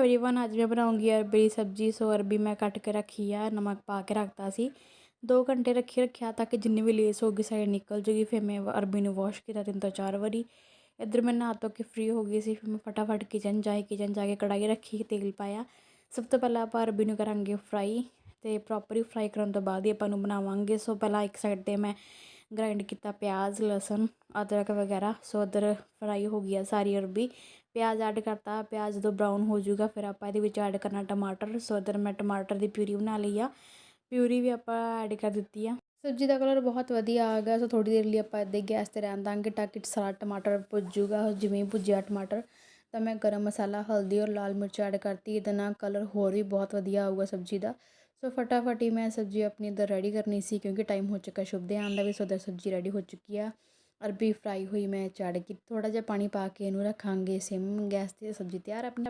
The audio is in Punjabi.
एवरीवन ਅੱਜ ਮੈਂ ਬਣਾਉਂਗੀ ਅਰਬੀ ਦੀ ਸਬਜ਼ੀ ਸੋ ਅਰਬੀ ਮੈਂ ਕੱਟ ਕੇ ਰੱਖੀ ਆ ਨਮਕ ਪਾ ਕੇ ਰੱਖਤਾ ਸੀ 2 ਘੰਟੇ ਰੱਖੀ ਰੱਖਿਆ ਤਾਂ ਕਿ ਜਿੰਨੀ ਵੀ ਲੇਸ ਹੋਗੀ ਸਾਈਡ ਨਿਕਲ ਜੂਗੀ ਫਿਰ ਮੈਂ ਅਰਬੀ ਨੂੰ ਵਾਸ਼ ਕੀਤਾ ਤਿੰਨ ਤੋਂ ਚਾਰ ਵਾਰੀ ਇੱਧਰ ਮੈਂ ਨਹਾ ਧੋ ਕੇ ਫ੍ਰੀ ਹੋ ਗਈ ਸੀ ਫਿਰ ਮੈਂ ਫਟਾਫਟ ਕਿਚਨ ਜਾਏ ਕਿਚਨ ਜਾ ਕੇ ਕੜਾਈ ਰੱਖੀ ਤੇਲ ਪਾਇਆ ਸਭ ਤੋਂ ਪਹਿਲਾਂ ਆਪਾਂ ਅਰਬੀ ਨੂੰ ਕਰਾਂਗੇ ਫਰਾਈ ਤੇ ਪ੍ਰੋਪਰਲੀ ਫਰਾਈ ਕਰਨ ਤੋਂ ਬਾਅਦ ਹੀ ਆਪਾਂ ਨੂੰ ਬਣਾਵਾਂਗੇ ਸੋ ਪਹਿਲਾਂ ਇੱਕ ਸਾਈਡ ਤੇ ਮੈਂ ਗ੍ਰਾਇੰਡ ਕੀਤਾ ਪਿਆਜ਼, ਲਸਣ, ਅਦਰਕ ਵਗੈਰਾ। ਸੋ ਅਦਰ ਫਰਾਈ ਹੋ ਗਈ ਆ ਸਾਰੀ ਅਰਬੀ। ਪਿਆਜ਼ ਐਡ ਕਰਤਾ। ਪਿਆਜ਼ ਜਦੋਂ ਬਰਾਊਨ ਹੋ ਜਾਊਗਾ, ਫਿਰ ਆਪਾਂ ਇਹਦੇ ਵਿੱਚ ਐਡ ਕਰਨਾ ਟਮਾਟਰ। ਸੋ ਅਦਰ ਮੈਂ ਟਮਾਟਰ ਦੀ ਪਿਊਰੀ ਬਣਾ ਲਈ ਆ। ਪਿਊਰੀ ਵੀ ਆਪਾਂ ਐਡ ਕਰ ਦਿੱਤੀ ਆ। ਸਬਜ਼ੀ ਦਾ ਕਲਰ ਬਹੁਤ ਵਧੀਆ ਆ ਗਿਆ। ਸੋ ਥੋੜੀ ਦੇਰ ਲਈ ਆਪਾਂ ਇੱਦਾਂ ਹੀ ਗੈਸ ਤੇ ਰਹਿਣ ਦਾਂਗੇ ਤਾਂ ਕਿ ਸਾਰਾ ਟਮਾਟਰ ਭੁੱਜ ਜਾਊਗਾ। ਜਿਵੇਂ ਭੁੱਜਿਆ ਟਮਾਟਰ, ਤਾਂ ਮੈਂ ਗਰਮ ਮਸਾਲਾ, ਹਲਦੀ ਔਰ ਲਾਲ ਮਿਰਚ ਐਡ ਕਰਤੀ। ਇਹਦੇ ਨਾਲ ਕਲਰ ਹੋਰ ਵੀ ਬਹੁਤ ਵਧੀਆ ਆਊਗਾ ਸਬਜ਼ੀ ਦਾ। ਸੋ ਫਟਾਫਟ ਹੀ ਮੈਂ ਸਬਜ਼ੀ ਆਪਣੀ ਇੱਧਰ ਰੈਡੀ ਕਰਨੀ ਸੀ ਕਿਉਂਕਿ ਟਾਈਮ ਹੋ ਚੁੱਕਾ ਸ਼ੁਭ ਦੇ ਆਉਣ ਦਾ ਵੀ ਸੋ ਉੱਧਰ ਸਬਜ਼ੀ ਰੈਡੀ ਹੋ ਚੁੱਕੀ ਆ ਅਰਬੀ ਫਰਾਈ ਹੋਈ ਮੈਂ ਚੜ੍ਹ ਕੇ ਥੋੜਾ ਜਿਹਾ ਪਾਣੀ ਪਾ ਕੇ ਇਹਨੂੰ ਰੱਖਾਂਗੇ ਸਿਮ ਗੈਸ ਤੇ ਸਬਜ਼ੀ ਤਿਆਰ ਆਪਣਾ